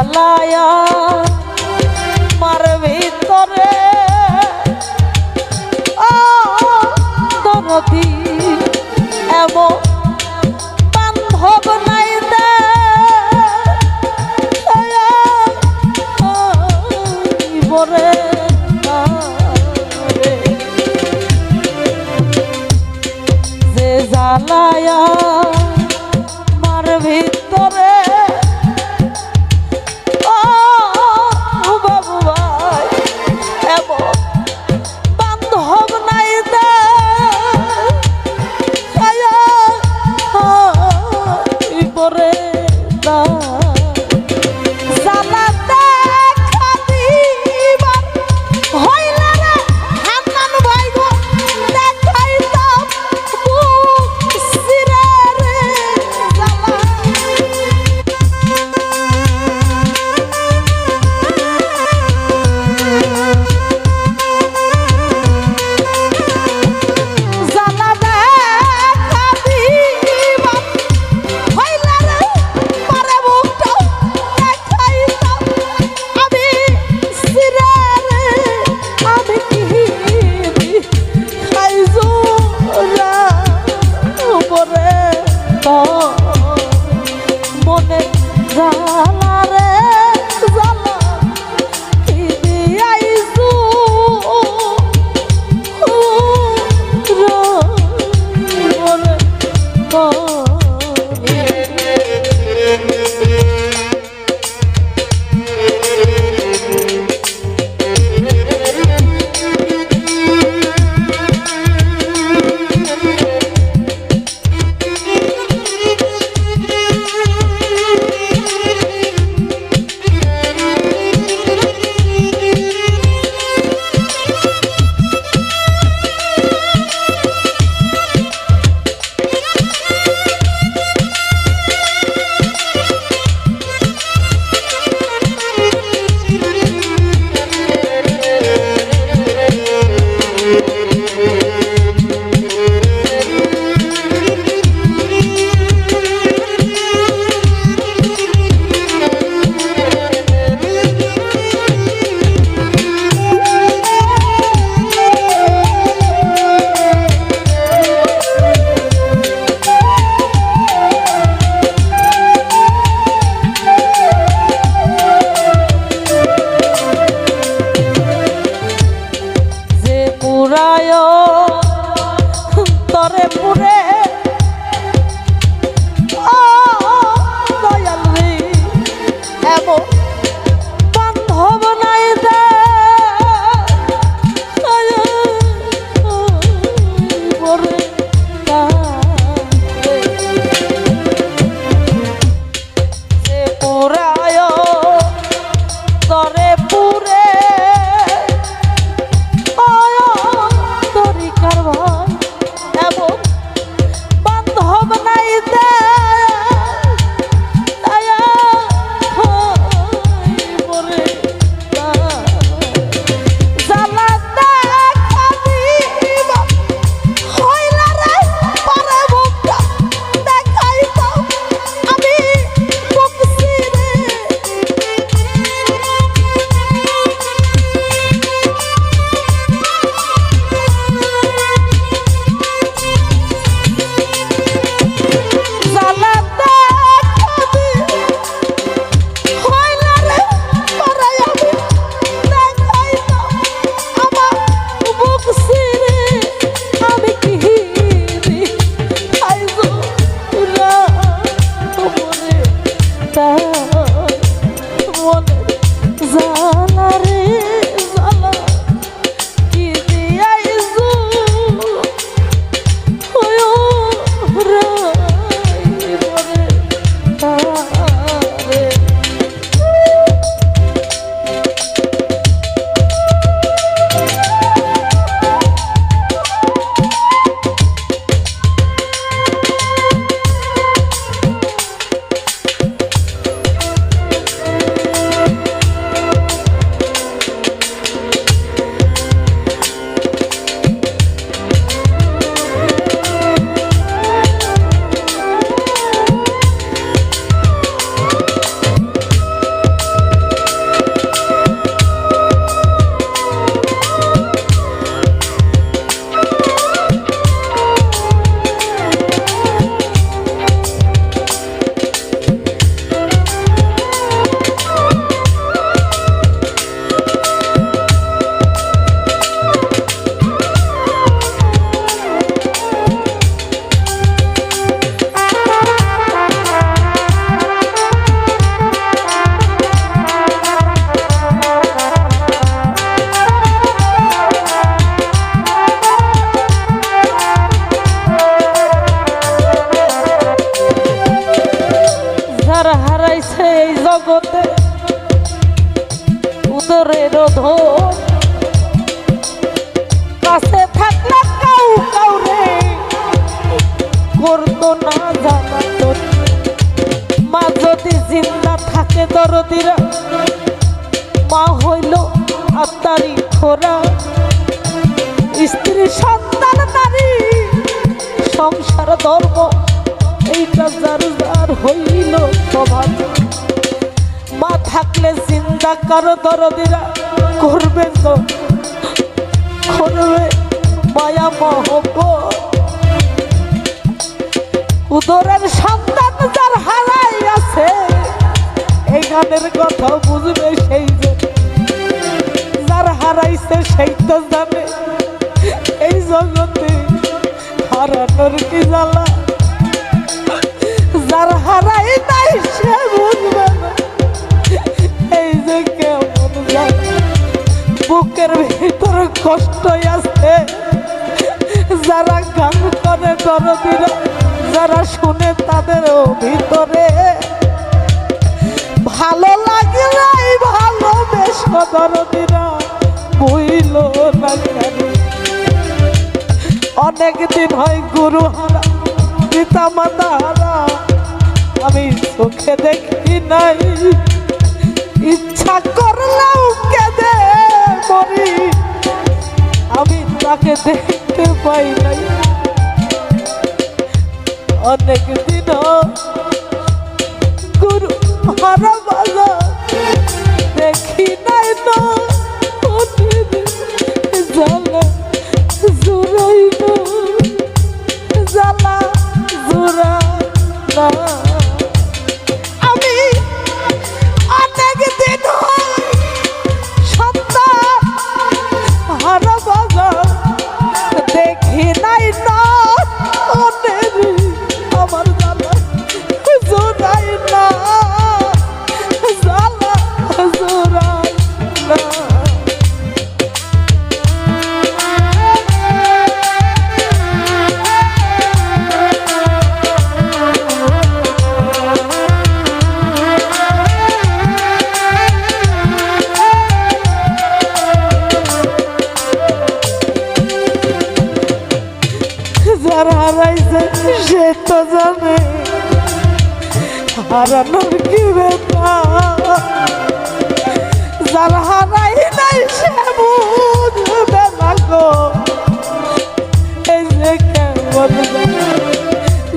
জ্বালায়া মার ভিতরে। দরদি এমন বান্ধব নাই দে বরে যে জ্বালায়া মার ভিতরে বানাইছে এই জগতে। উদরের ধন কাছে থাকলে কাউ কাউরে করতো না জানাতো মা যদি জিন্দা থাকে দরদিরা, মা হইল আত্মারি খোরা। স্ত্রী, সন্তান, নারী, সংসার, ধর্ম এইটা যার যার হইল স্বভাব মা থাকলে চিন্তা কারও দরদিরা করবে তো? করবে মায়া মহব্বত। উদরের সন্তান যার হারাই আছে, এই গানের কথা বুঝবে সেই যে। যার হারাইছে সেই তো জানে, এই জগতে হারানোর কি জ্বালা? বুকের ভিতরে কষ্ট আছে, যারা গান করে দরদিরা যারা শুনে তাদের ভিতরে ভালো লাগে নাই বেশ দরদিরা বইল না অনেক দিন হয় গুরু হারা পিতা মাতা হারা। আমি চোখে দেখি নাই। ইচ্ছা করলেও কেঁদে মরি। আমি তাকে দেখতে পাই নাই। অনেক দিন গুরু দেখি নাই না জ্বালা জুড়াই না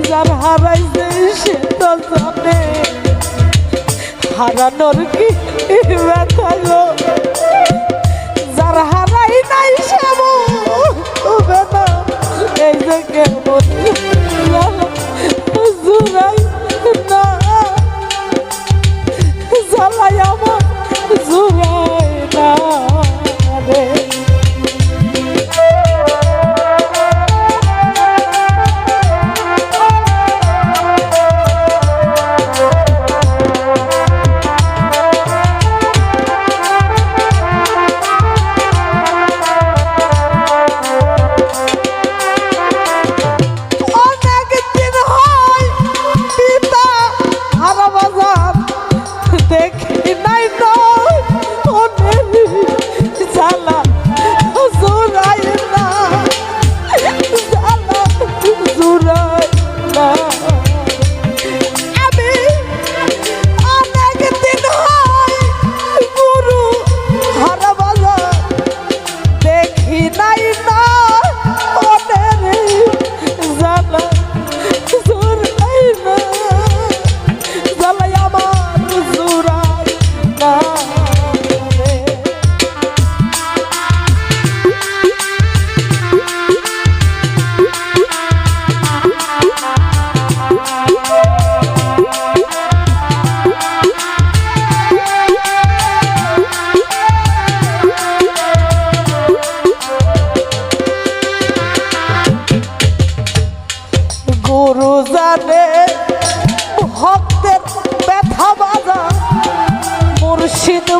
যার হারাইছে সে তো জানে হারানোর কি ব্যথালো যার হারাই নাই সে বেদা এই যে faithful. সিধু